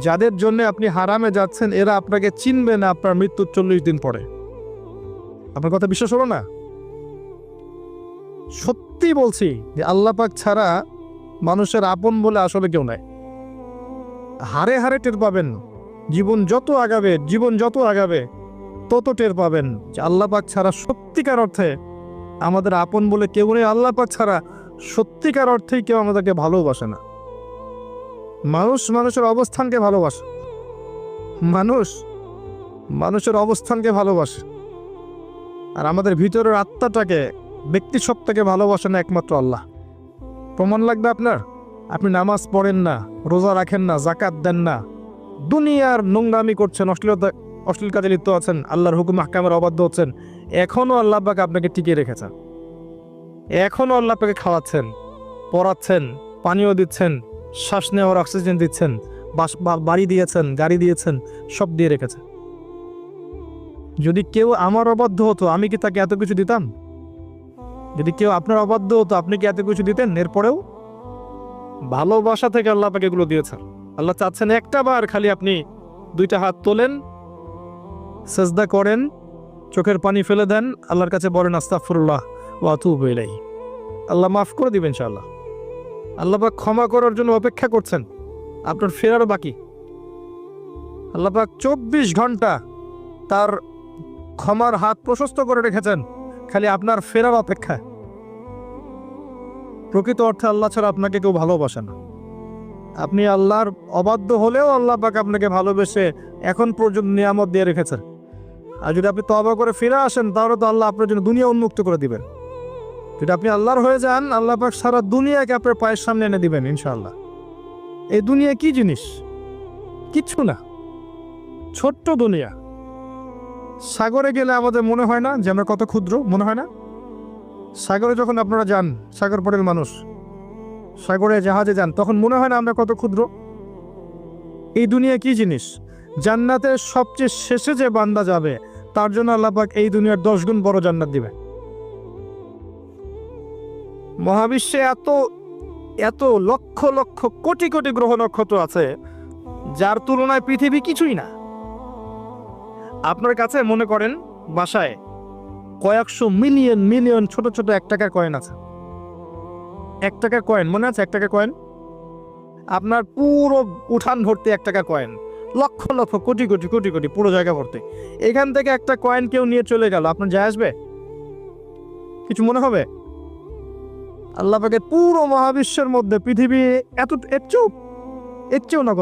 যাদের জন্য আপনি হারামে যাচ্ছেন, এরা আপনাকে চিনবে না আপনার মৃত্যুর চল্লিশ দিন পরে। আপনার কথা বিশ্বাস হলো না? সত্যি বলছি যে আল্লাপাক ছাড়া মানুষের আপন বলে আসলে কেউ নাই। হারে হারে টের পাবেন। জীবন যত আগাবে, জীবন যত আগাবে, তত টের পাবেন যে আল্লাহ পাক ছাড়া সত্যিকার অর্থে আমাদের আপন বলে কেউ নেই। আল্লাহ পাক ছাড়া সত্যিকার অর্থেই কেউ আমাদেরকে ভালোবাসে না। মানুষ মানুষের অবস্থানকে ভালোবাসে। মানুষ মানুষের অবস্থানকে ভালোবাসে। আর আমাদের ভিতরের আত্মাটাকে ব্যক্তি সত্তাকে ভালোবাসে না একমাত্র আল্লাহ। প্রমাণ লাগবে আপনার? আপনি নামাজ পড়েন না, রোজা রাখেন না জাকাত দেন না। দুনিয়ার নোংরামি করছেন, অশ্লীলতা, অশ্লীল কাজে লিপ্ত আছেন, আল্লাহর হুকুম হাকামের অবাধ্য হচ্ছেন। এখনও আল্লাহ পাক আপনাকে টিকিয়ে রেখেছেন। এখনও আল্লাহ পাকে খাওয়াচ্ছেন, পড়াচ্ছেন, পানীয় দিচ্ছেন। শ্বাস নেওয়ার অক্সিজেন দিচ্ছেন, বাস বাড়ি দিয়েছেন, গাড়ি দিয়েছেন, সব দিয়ে রেখেছে। যদি কেউ আমার অবাধ্য হতো, আমি কি তাকে এত কিছু দিতাম? যদি কেউ আপনার অবাধ্য হতো, আপনি কি এত কিছু দিতেন এরপরেও? ভালোবাসা থেকে আল্লাহ পাকে এগুলো দিয়েছেন। আল্লাহ চাচ্ছেন একটা বার খালি আপনি দুইটা হাত তোলেন, সেজদা করেন, চোখের পানি ফেলে দেন। আল্লাহর কাছে বলেন আস্তাফরুল্লাহ ওয়াতু বেলাই আল্লাহ মাফ করে দিবেন ইনশাআল্লাহ। আল্লাহ পাক ক্ষমা করার জন্য অপেক্ষা করছেন। আপনার ফেরারও বাকি। আল্লাহ পাক চব্বিশ ঘণ্টা তার ক্ষমার হাত প্রশস্ত করে রেখেছেন। খালি আপনার ফেরার অপেক্ষা প্রকৃত অর্থে আল্লাহ ছাড়া আপনাকে কেউ ভালোবাসে না। আপনি আল্লাহর অবাধ্য হলেও আল্লাহ পাক আপনাকে ভালোবেসে এখন পর্যন্ত নিয়ামত দিয়ে রেখেছেন। আর যদি আপনি তবা করে ফিরে আসেন, তাহলে তো আল্লাহ আপনার জন্য দুনিয়া উন্মুক্ত করে দিবেন। যদি আপনি আল্লাহর হয়ে যান, আল্লাহ পাক সারা দুনিয়াকে আপনার পায়ের সামনে এনে দিবেন ইনশাল্লাহ এই দুনিয়া কি জিনিস? কিচ্ছু না। ছোট্ট দুনিয়া। সাগরে গেলে আমাদের মনে হয় না যে আমরা কত ক্ষুদ্র, মনে হয় না? সাগরে যখন আপনারা যান, সাগর পটেল মানুষ, সাগরে জাহাজে যান, তখন মনে হয় না আমরা কত ক্ষুদ্র? এই দুনিয়া কি জিনিস? জান্নাতের সবচেয়ে শেষে যে বান্দা যাবে, তার জন্য আল্লাহ পাক এই দুনিয়ার দশ গুণ বড় জান্নাত দিবে মহাবিশ্বে এত এত লক্ষ লক্ষ কোটি কোটি গ্রহ নক্ষত্র আছে, যার তুলনায় পৃথিবী কিছুই না। আপনার কাছে মনে করেন, বাসায় কয়েকশো মিলিয়ন মিলিয়ন ছোট ছোট এক টাকার কয়েন আছে। এক টাকার কয়েন, মনে আছে এক টাকার কয়েন? আপনার পুরো উঠান ভর্তি এক টাকার কয়েন, লক্ষ লক্ষ কোটি কোটি কোটি কোটি পুরো জায়গা ভর্তি। এখান থেকে একটা কয়েন কেউ নিয়ে চলে গেল, আপনার যায় আসবে? কিছু মনে হবে? আল্লাহ পুরো মহাবিশ্বের মধ্যে পৃথিবী এত এর চেয়েও এর চেয়েও